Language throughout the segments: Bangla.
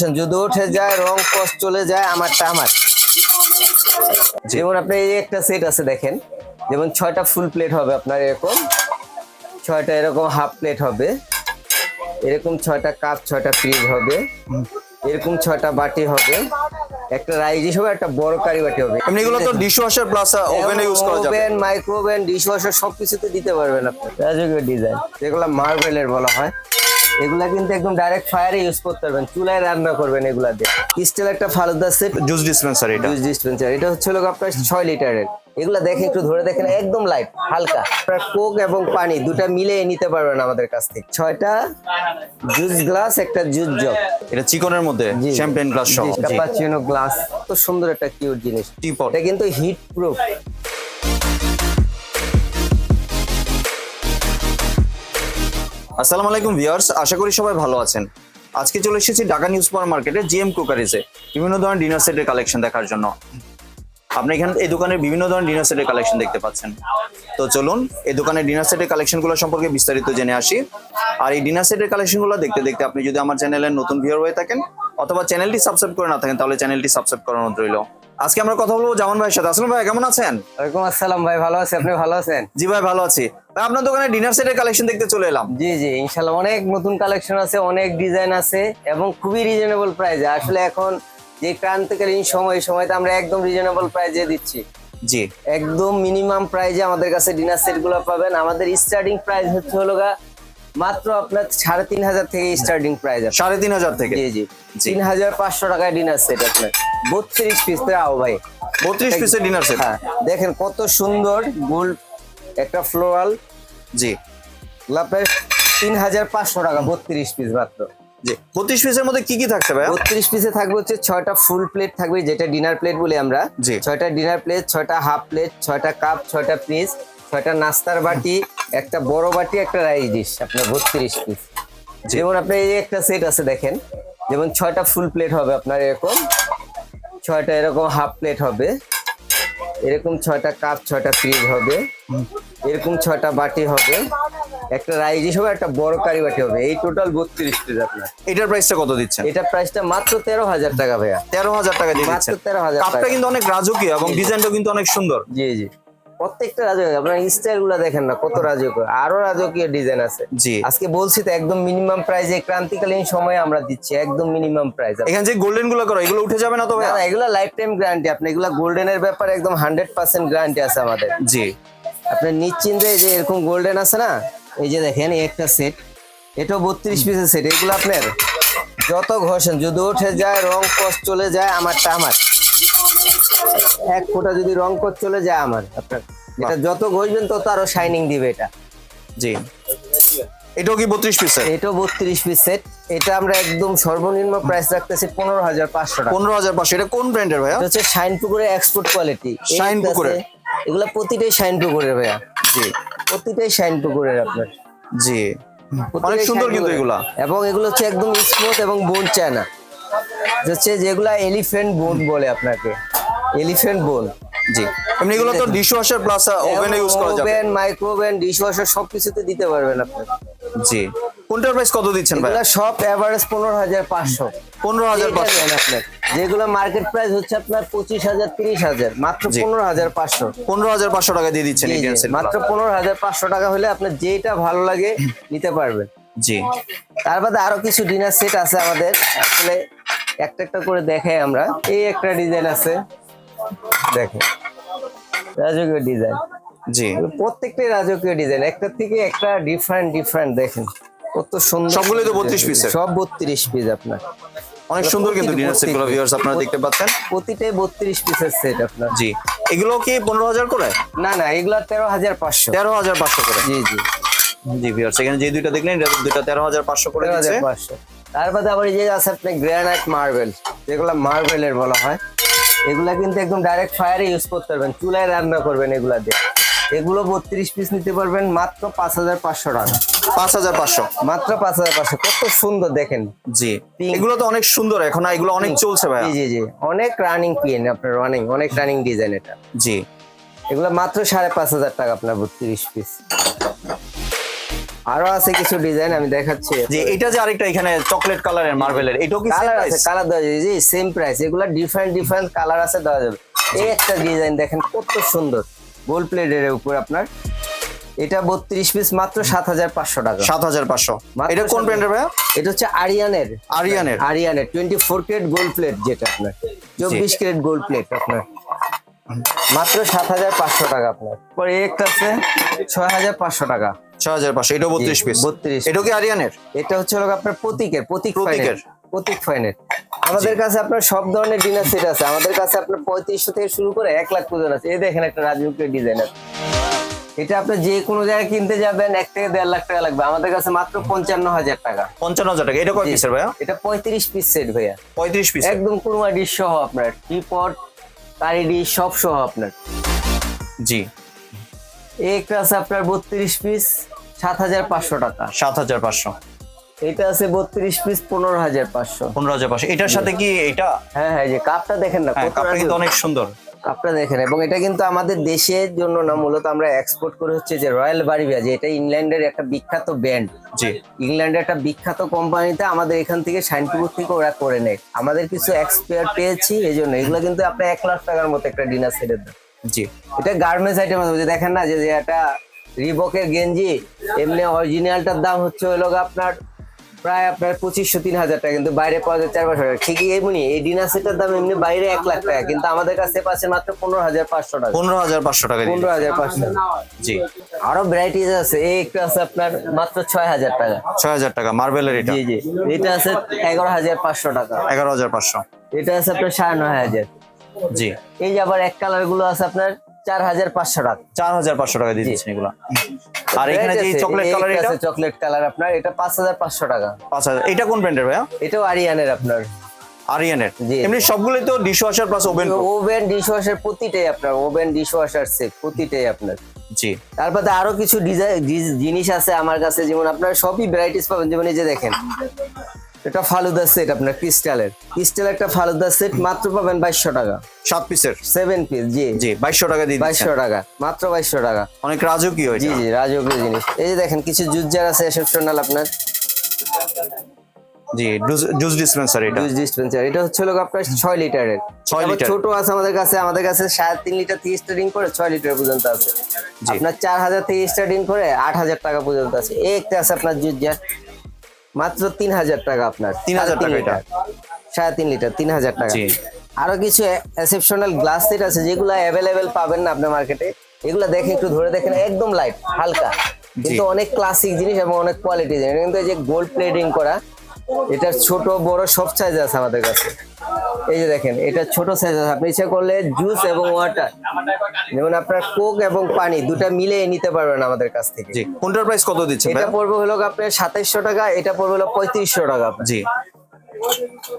যত যদি উঠে যায় রং কস চলে যায় আমারটা আমার। যেমন আপনার এই একটা সেট আছে দেখেন যেমন ছয়টা ফুল প্লেট হবে আপনার এরকম ছয়টা এরকম হাফ প্লেট হবে এরকম ছয়টা কাপ ছয়টা ফ্রিজ হবে এরকম ছয়টা বাটি হবে একটা রাইস ডিশ হবে একটা বড় কারি বাটি হবে। এমনি এগুলো তো ডিশ ওয়াশার প্লাস ওভেনে ইউজ করা যাবে। ওভেন মাইক্রোওভেন ডিশ ওয়াশার সবকিছুতে দিতে পারবেন আপনি। রাজকীয় ডিজাইন যেগুলো মার্বেলের বলা হয়। এগুলা কিন্তু একদম ডাইরেক্ট ফায়ারে ইউজ করতে পারবেন। চুলায় রান্না করবেন এগুলা দিয়ে। ক্রিস্টাল একটা ফালুদা সেট জুস ডিসপেন্সার এটা। জুস ডিসপেন্সার এটা হচ্ছে হলো আপনার ছয় লিটারের। এগুলা দেখে একটু ধরে দেখেন একদম লাইট হালকা। আপনার কোক এবং পানি দুটা মিলিয়ে নিতে পারবেন আমাদের কাছ থেকে। ছয়টা জুস গ্লাস একটা জুস জগ এটা চিকনের মধ্যে শ্যাম্পেন গ্লাস সহ। ক্যাপাচিনো গ্লাস তো সুন্দর একটা কিউট জিনিস। টিপট এটা কিন্তু হিট প্রুফ আসসালামু আলাইকুম ভিউয়ার্স আশা করি সবাই ভালো আছেন। আজকে চলে এসেছি ঢাকা নিউ সুপার মার্কেটে জিএম কুকারিজে বিভিন্ন ধরনের ডিনার সেটের কালেকশন দেখার জন্য। আপনি এখানে এই দোকানের বিভিন্ন ধরনের ডিনার সেটের কালেকশন দেখতে পাচ্ছেন। তো চলুন এই দোকানের ডিনার সেটের কালেকশনগুলো সম্পর্কে বিস্তারিত জেনে আসি। আর এই ডিনার সেটের কালেকশনগুলো দেখতে দেখতে আপনি যদি আমার চ্যানেলের নতুন ভিউয়ার হয়ে থাকেন অথবা চ্যানেলটি সাবস্ক্রাইব করে না থাকেন তাহলে চ্যানেলটি সাবস্ক্রাইব করানো রইল। আজকে আমরা কথা বলব জামান ভাইয়ের সাথে। আসলাম ভাই কেমন আছেন? ওয়ালাইকুম আসসালাম ভাই ভালো আছি আপনি ভালো আছেন? জি ভাই ভালো আছি। আপনার দোকানে ডিনার সেটের কালেকশন দেখতে চলে এলাম। জি জি ইনশাল্লাহ। অনেক নতুন কালেকশন আছে অনেক ডিজাইন আছে এবং খুবই রিজনেবল প্রাইসে আসলে এখন যে ক্রান্তিকালীন সময় সময়তে আমরা একদম রিজনেবল প্রাইসে দিচ্ছি। জি। একদম মিনিমাম প্রাইসে আমাদের কাছে ডিনার সেটগুলো পাবেন। আমাদের স্টার্টিং প্রাইস হচ্ছে হলো মাত্র আপনার সাড়ে তিন হাজার থেকে স্টার্টিং প্রাইস আছে। সাড়ে তিন হাজার থেকে? জি জি। তিন হাজার পাঁচশো টাকায় ডিনার সেট আপনার বত্রিশ পিস আও ভাই। বত্রিশ পিসের ডিনার সেট হ্যাঁ। দেখেন কত সুন্দর গোল একটা ফ্লোরাল। জি। আপনার তিন হাজার পাঁচশো টাকা বত্রিশ পিস মাত্র। জি। বত্রিশ পিসের মধ্যে কি কি থাকছে ভাই বত্রিশ পিসে থাকবে হচ্ছে ছয়টা ফুল প্লেট থাকবে যেটা ডিনার প্লেট বলি আমরা। জি। ছয়টা ডিনার প্লেট ছয়টা হাফ প্লেট ছয়টা কাপ ছয়টা পিস ছয়টা নাস্তার বাটি একটা বড় বাটি একটা রাইস ডিশ আপনার বত্রিশ পিস যেমন আপনার এই একটা সেট আছে দেখেন যেমন ছয়টা ফুল প্লেট হবে আপনার এরকম ছয়টা এরকম হাফ প্লেট হবে এরকম ছয়টা কাপ ছয়টা ফ্রিজ হবে। এরকম ছয়টা বাটি হবে। একটা রাইস হবে একটা বড় কারি বাটি হবে। এই টোটাল বত্রিশ পিস আপনার। এটার প্রাইসটা কত দিচ্ছেন? এটা প্রাইসটা মাত্র তেরো হাজার টাকা ভাইয়া। তেরো হাজার টাকা দিয়ে মাত্র তেরো হাজার কাপটা কিন্তু অনেক রাজকীয় এবং ডিজাইনটাও কিন্তু অনেক সুন্দর। জি জি। প্রত্যেকটা রাজকীয় আপনার স্টাইলগুলা দেখেন না কত রাজকীয়। আরও রাজকীয় ডিজাইন আছে। জি। আজকে বলছি তো একদম মিনিমাম প্রাইসে ক্রান্তিকালীন সময়ে আমরা দিচ্ছি একদম মিনিমাম প্রাইস এখানে যে গোল্ডেনগুলো করো এগুলো উঠে যাবে না তো না এগুলো লাইফ টাইম গ্যারান্টি আপনি এগুলো গোল্ডেনের ব্যাপারে একদম হান্ড্রেড পার্সেন্ট গ্যারান্টি আছে আমাদের। জি। আপনি নিশ্চিন্তে যে এরকম গোল্ডেন আছে না এই যে দেখেন এই একটা সেট এটাও বত্রিশ পিসের সেট এগুলো আপনার যত ঘষেন যদি উঠে যায় রং কস চলে যায় আমারটা আমার। এক ফোঁটা যদি রং কস চলে যায় আমার আপনার। এটা যত ঘষবেন তত আরও শাইনিং দিবে এটা। জি। এটাও কি বত্রিশ পিসের এটাও বত্রিশ পিস সেট এটা আমরা একদম সর্বনিম্ন প্রাইস রাখতেছি পনেরো হাজার পাঁচশো টাকা। পনেরো হাজার পাঁচশো। এটা কোন ব্র্যান্ডের ভাই এটা হচ্ছে শাইন পুকুরের এক্সপোর্ট কোয়ালিটি শাইন পুকুরের? এগুলা প্রতিটাই শাইন পুকুরের ভাইয়া। জি। প্রতিটাই শাইন পুকুরের আপনার। জি। অনেক সুন্দর কিন্তু এগুলা। এবং এগুলো হচ্ছে একদম স্মুথ এবং বোন চায় না হচ্ছে যেগুলা এলিফ্যান্ট বোন বলে আপনাকে। এলিফ্যান্ট বোন জি। এমনি এগুলো তো ডিশ ওয়াশার প্লাস ওভেনে ইউজ করা যাবে। ওভেন মাইক্রোওভেন ডিশ ওয়াশার সবকিছুতে দিতে পারবেন আপনি। জি। কোনটার প্রাইস কত দিচ্ছেন ভাই? এগুলা সব এভারেজ পনেরো হাজার পাঁচশো। পনেরো হাজার পাঁচশো। আপনার যেগুলো মার্কেট প্রাইস হচ্ছে আপনার পঁচিশ হাজার তিরিশ হাজার মাত্র। পনেরো হাজার পাঁচশো। পনেরো হাজার পাঁচশো টাকা দিয়ে দিচ্ছেন মাত্র পনেরো হাজার পাঁচশো টাকা হলে আপনার যেটা ভালো লাগে নিতে পারবেন। জি। তার বাদে আরও কিছু ডিনার সেট আছে আমাদের। আসলে একটা একটা করে দেখাই আমরা। এই একটা ডিজাইন আছে। দেখেন। রাজকীয় ডিজাইন জি। প্রত্যেকটাই রাজকীয় ডিজাইন একটা থেকে একটা ডিফারেন্ট ডিফারেন্ট দেখেন। কত সুন্দর সবগুলোই তো 32 piece এর? সব বত্রিশ পিস আপনার। অনেক সুন্দর কিন্তু ডিনার সেটগুলো ভিউয়ার্স আপনারা দেখতে পাচ্ছেন। প্রতিটাই বত্রিশ পিসের সেট আপনার। জি। এগুলো কি পনেরো হাজার করে? না না এগুলা তেরো হাজার পাঁচশো। তেরো হাজার পাঁচশো করে। জি জি। জি ভিউয়ার্স এখানে যে দুইটা দেখলেন এটা দুইটা তেরো হাজার পাঁচশো করে তেরো দিচ্ছে। হাজার পাঁচশো। তার বাদে আবার এই যে আছে আপনি গ্রানাইট মার্বেল যেগুলো মার্বেলের বলা হয় এগুলা কিন্তু একদম ডাইরেক্ট ফায়ারে ইউজ করতে পারবেন চুলায় রান্না করবেন এগুলা দিয়ে। এগুলো বত্রিশ পিস নিতে পারবেন মাত্র পাঁচ হাজার পাঁচশো টাকা। পাঁচ হাজার পাঁচশো। মাত্র পাঁচ হাজার পাঁচশো। কত সুন্দর দেখেন। জি। এগুলো তো অনেক সুন্দর এখন এগুলো অনেক চলছে ভাইয়া। জি জি অনেক রানিং পিন আপনার রানিং অনেক রানিং ডিজাইন এটা। জি। এগুলো মাত্র সাড়ে পাঁচ হাজার টাকা আপনার বত্রিশ পিস আরও আছে কিছু ডিজাইন আমি দেখাচ্ছি। যে এটা যে আরেকটা এখানে চকলেট কালারের মার্বেলের এটাও কি কালার আছে কালার দেওয়া যাবে। জি সেম প্রাইস এগুলা ডিফারেন্ট ডিফারেন্ট কালার আছে দেওয়া যাবে। এই একটা ডিজাইন দেখেন কত সুন্দর। গোল্ড প্লেটের উপর আপনার এটা বত্রিশ পিস মাত্র সাত হাজার পাঁচশো টাকা। সাত হাজার পাঁচশো এটা কোন ব্র্যান্ডের ভাইয়া? এটা হচ্ছে আরিয়ানের। আরিয়ানের। আরিয়ানের twenty four carat gold plate যেটা আপনার। চব্বিশ ক্যারেট গোল্ড প্লেট আপনার। মাত্র সাত হাজার পাঁচশো টাকা আপনার। পরে একটা আছে ছয় হাজার পাঁচশো টাকা। ছয় হাজার পাঁচশো এটাও বত্রিশ পিস 32 এটাও কি আরিয়ানের? এটা হচ্ছে হলো আপনার প্রতীকের প্রতীক প্রতীকের। প্রতীক ফাইনের আমাদের কাছে আপনার সব ধরনের ডিনার সেট আছে। আমাদের কাছে আপনার পঁয়ত্রিশশো থেকে শুরু করে এক লাখ পর্যন্ত আছে। এই দেখেন একটা রাজমুখের ডিজাইন আছে। এটা আপনি যে কোনো জায়গায় কিনতে যাবেন এক থেকে দেড় লাখ টাকা লাগবে। আমাদের কাছে মাত্র পঞ্চান্ন হাজার টাকা। পঞ্চান্ন হাজার টাকা। এটা কয় পিসের ভাইয়া? এটা পঁয়ত্রিশ পিস সেট ভাইয়া। পঁয়ত্রিশ পিস একদম কুরমা ডিশ সহ আপনার। টিপট কারি ডিশ সব সহ আপনার। জি। একটা আছে আপনার বত্রিশ পিস সাত হাজার পাঁচশো টাকা। সাত হাজার পাঁচশো। এটা আছে বত্রিশ পিস পনেরো হাজার পাঁচশো। পনেরো হাজার পাঁচশো। এটার সাথে কি এটা হ্যাঁ হ্যাঁ যে কাপটা দেখেন না হ্যাঁ কত কিন্তু অনেক সুন্দর। কাপটা দেখেন এবং এটা কিন্তু আমাদের দেশের জন্য না মূলত আমরা এক্সপোর্ট করে হচ্ছে যে রয়্যাল বারিবিয়া যে এটা ইংল্যান্ডের একটা বিখ্যাত ব্যান্ড জি। ইংল্যান্ডের একটা বিখ্যাত কোম্পানিতে আমাদের এখান থেকে সাইনপুর থেকে ওরা করে নেয়। আমাদের কিছু এক্সপায়ার পেয়েছি এই জন্য এগুলো কিন্তু আপনার এক লাখ টাকার মতো একটা ডিনার সেটের দাম। জি। এটা গার্মেন্টস আইটেম আছে যে দেখেন না যে একটা রিবকের গেঞ্জি এমনি অরিজিনালটার দাম হচ্ছে হলো আপনার প্রায় আপনার পঁচিশশো তিন হাজার টাকা কিন্তু বাইরে পাওয়া যায় চার পাঁচশো টাকা ঠিকই এমনি এই ডিনার সেটের দাম এমনি বাইরে এক লাখ টাকা কিন্তু আমাদের কাছে পাচ্ছে মাত্র পনেরো হাজার পাঁচশো টাকা। পনেরো হাজার পাঁচশো টাকা পনেরো হাজার পাঁচশো। জি। আরও ভ্যারাইটিস আছে এই একটা আছে আপনার মাত্র ছয় হাজার টাকা। ছয় হাজার টাকা মার্বেলের এটা? জি জি। এটা আছে এগারো হাজার পাঁচশো টাকা। এগারো হাজার পাঁচশো। এটা আছে আপনার সাড়ে নয় হাজার। জি। এই যে আবার এক কালারগুলো আছে আপনার চার হাজার পাঁচশো টাকা। চার হাজার পাঁচশো টাকা দিয়ে দিচ্ছেন এগুলা। আর এখানে যে চকলেট কালার এটা? চকলেট কালার আপনার এটা পাঁচ হাজার পাঁচশো টাকা। পাঁচ হাজার এটা কোন ব্র্যান্ডের ভাইয়া? এটাও আরিয়ানের আপনার। আরিয়ানের। এমনি সবগুলোই তো dish washer plus oven oven প্রতিটাই আপনার ওভেন ডিশ ওয়াশার সেট প্রতিটাই আপনার। জি। তারপরে আরও কিছু ডিজাইন জিনিস আছে আমার কাছে যেমন আপনার সবই ভ্যারাইটিস পাবেন যেমন এই যে দেখেন। এটা ফালুদা সেট আপনার ক্রিস্টালের। ক্রিস্টাল একটা ফালুদা সেট মাত্র পাবেন বাইশশো টাকা। সাত পিসের সেভেন পিস জি। জি বাইশশো টাকা দিয়ে বাইশশো টাকা মাত্র বাইশশো টাকা। অনেক রাজকীয় জি জি রাজকীয় জিনিস। এই যে দেখেন কিছু জুজার আছে এক্সেপশনাল আপনার। জি জুস ডিসপেন্সার এটা। জুস ডিসপেন্সার এটা হচ্ছে হলো আপনার ছয় লিটারের। ছয় লিটার। ছোট আছে আমাদের কাছে আমাদের কাছে সাড়ে তিন লিটার থেকে স্টার্টিং করে ছয় লিটার পর্যন্ত আছে। আপনার চার হাজার থেকে স্টার্টিং করে আট হাজার টাকা পর্যন্ত আছে। এই একটা আছে আপনার জুজার মাত্র তিন হাজার টাকা আপনার। তিন হাজার তিন টাকা এটা। সাড়ে তিন লিটার তিন হাজার টাকা। আরও কিছু এক্সেপশনাল গ্লাস সেট আছে যেগুলো অ্যাভেলেবেল পাবেন না আপনার মার্কেটে এগুলো দেখে একটু ধরে দেখেন একদম লাইট হালকা। কিন্তু অনেক ক্লাসিক জিনিস এবং অনেক কোয়ালিটি জিনিস। কিন্তু এই যে গোল্ড প্লেটিং করা এটার ছোট বড় সব সাইজ আছে আমাদের কাছে। এই যে দেখেন এটা ছোট সাইজ আছে। আপনি ইচ্ছা করলে জুস এবং ওয়াটার যেমন আপনার কোক এবং পানি দুটা মিলে নিতে পারবেন আমাদের কাছ থেকে। জি কোনটার প্রাইস কত দিচ্ছেন এটা? পড়বে হলো আপনার সাতাইশশো টাকা এটা পড়বে হলো পঁয়ত্রিশশো টাকা। জি।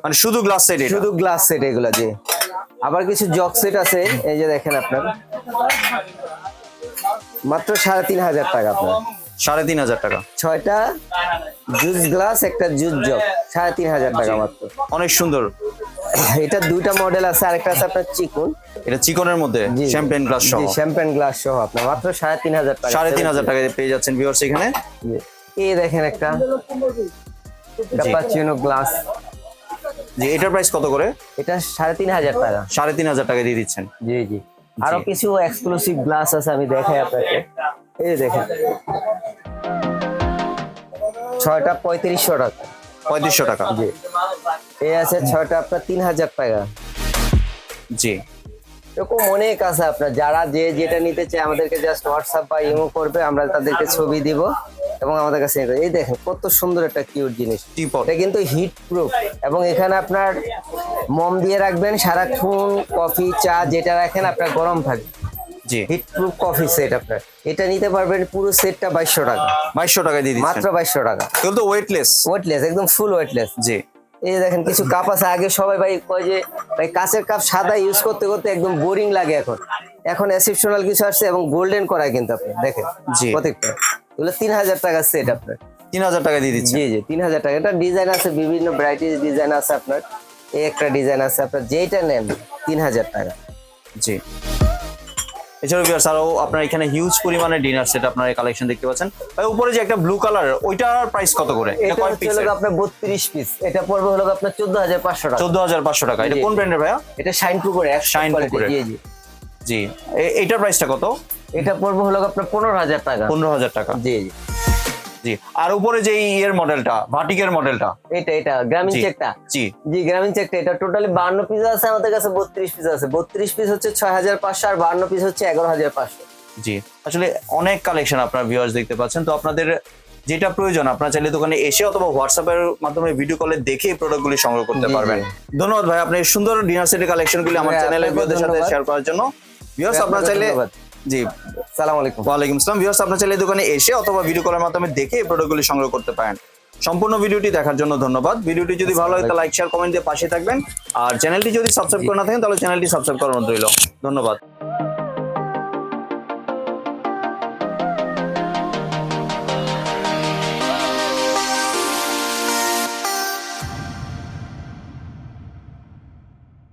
মানে শুধু গ্লাস সেট এটা? শুধু গ্লাস সেট এগুলো যে আবার কিছু জগ সেট আছে এই যে দেখেন আপনার। মাত্র সাড়ে তিন হাজার টাকা আপনার। সাড়ে তিন হাজার টাকা। ছয়টা জুস গ্লাস একটা জুস জগ সাড়ে তিন হাজার টাকা মাত্র। অনেক সুন্দর। এটা দুইটা মডেল আছে আরেকটা আছে আপনার চিকুন। এটা চিকনের মধ্যে। শ্যাম্পেন গ্লাস সহ। শ্যাম্পেন গ্লাস সহ আপনার মাত্র সাড়ে তিন হাজার টাকা সাড়ে তিন হাজার টাকা পেয়ে যাচ্ছেন ভিউয়ার্স এখানে। এই দেখেন একটা ক্যাপাচিনো গ্লাস জি এটার প্রাইস কত করে? এটা সাড়ে তিন হাজার টাকা। সাড়ে তিন হাজার টাকা দিয়ে দিচ্ছেন। জি জি। আরও কিছু এক্সক্লুসিভ গ্লাস আছে আমি দেখাই আপনাকে। এই দেখেন। ছয়টা পঁয়ত্রিশশো টাকা। পঁয়ত্রিশশো টাকা। জি। এই আছে ছয়টা আপনার তিন হাজার টাকা। জি। এরকম অনেক আছে আপনার। যারা যে যেটা নিতে চায় আমাদেরকে জাস্ট হোয়াটসঅ্যাপ বা ইমো করবে আমরা তাদেরকে ছবি দিব এবং আমাদের কাছে এই দেখেন কত সুন্দর একটা কিউট জিনিস। এটা কিন্তু হিট প্রুফ এবং এখানে আপনার মম দিয়ে রাখবেন সারাক্ষণ কফি চা যেটা রাখেন আপনার গরম থাকবে। জি। হিট কফি সেট আপনার। এটা নিতে পারবেন পুরো সেটটা বাইশশো টাকা। বাইশশো টাকা দিয়ে মাত্র বাইশশো টাকা। এগুলো তো ওয়েটলেস ওয়েটলেস একদম ফুল ওয়েটলেস জি। এই যে দেখেন কিছু কাপ আছে। আগে সবাই ভাই কয় যে ভাই কাঁচের কাপ সাদা ইউজ করতে করতে একদম বোরিং লাগে এখন। এখন এক্সেপশনাল কিছু আসছে এবং গোল্ডেন করা কিন্তু আপনি দেখেন। জি। প্রত্যেকটা। এগুলো তিন হাজার টাকা সেট আপনার। তিন হাজার টাকা দিয়ে দিচ্ছেন। জি জি তিন হাজার টাকা। এটা ডিজাইন আছে বিভিন্ন ভ্যারাইটিস ডিজাইন আছে আপনার। এই একটা ডিজাইন আছে আপনার যেইটা নেন তিন হাজার টাকা। জি। এছাড়াও ভিউয়ার্স আরও আপনার এখানে হিউজ পরিমাণে ডিনার সেট আপনার কালেকশন দেখতে পাচ্ছেন। ভাই উপরে যে একটা ব্লু কালার ওইটার প্রাইস কত করে? এটা এটা কয় পিস হলো আপনার বত্রিশ পিস এটা পড়বে হলো আপনার চোদ্দ হাজার পাঁচশো টাকা। চোদ্দ হাজার পাঁচশো টাকা। এটা। কোন ব্র্যান্ডের ভাইয়া? এটা শাইন প্রো এক Shine শাইন প্রো জি জি। জি। এটার প্রাইসটা কত? এটা পড়বে হলো আপনার পনেরো হাজার টাকা। পনেরো হাজার টাকা। জি জি। জি। আর উপরে যে ইয়ের মডেলটা ভাটিকের মডেলটা। এটা এটা গ্রামীণ। চেকটা? জি। জি গ্রামীণ চেকটা এটা টোটালি বান্ন পিস আছে আমাদের কাছে বত্রিশ পিস আছে। বত্রিশ পিস হচ্ছে ছয় হাজার পাঁচশো আর বান্ন পিস হচ্ছে এগারো হাজার পাঁচশো। জি। আসলে অনেক কালেকশন আপনার ভিউয়ার্স দেখতে পাচ্ছেন। তো আপনাদের যেটা প্রয়োজন আপনার চাইলে দোকানে এসে অথবা হোয়াটসঅ্যাপ এর মাধ্যমে ভিডিও কলে দেখে এই প্রোডাক্টগুলি সংগ্রহ করতে পারবেন। ধন্যবাদ ভাই আপনি সুন্দর ডিনার সেটের কালেকশনগুলি আমার হ্যাঁ, চ্যানেলে ভিউয়ারদের সাথে শেয়ার করার জন্য। ভিউয়ার্স আপনার চাইলে। জি সালাম আলাইকুম। ওয়ালাইকুম আসসালাম। ভিউয়ার্স আপনার চাইলে এই দোকানে এসে অথবা ভিডিও কলের মাধ্যমে দেখে এই প্রোডাক্টগুলি সংগ্রহ করতে পারেন। সম্পূর্ণ ভিডিওটি দেখার জন্য ধন্যবাদ। ভিডিওটি যদি ভালো হয় তাহলে লাইক শেয়ার কমেন্ট দিয়ে পাশে থাকবেন। আর চ্যানেলটি যদি সাবস্ক্রাইব করে না থাকেন তাহলে চ্যানেলটি সাবস্ক্রাইব করানো রইল। ধন্যবাদ।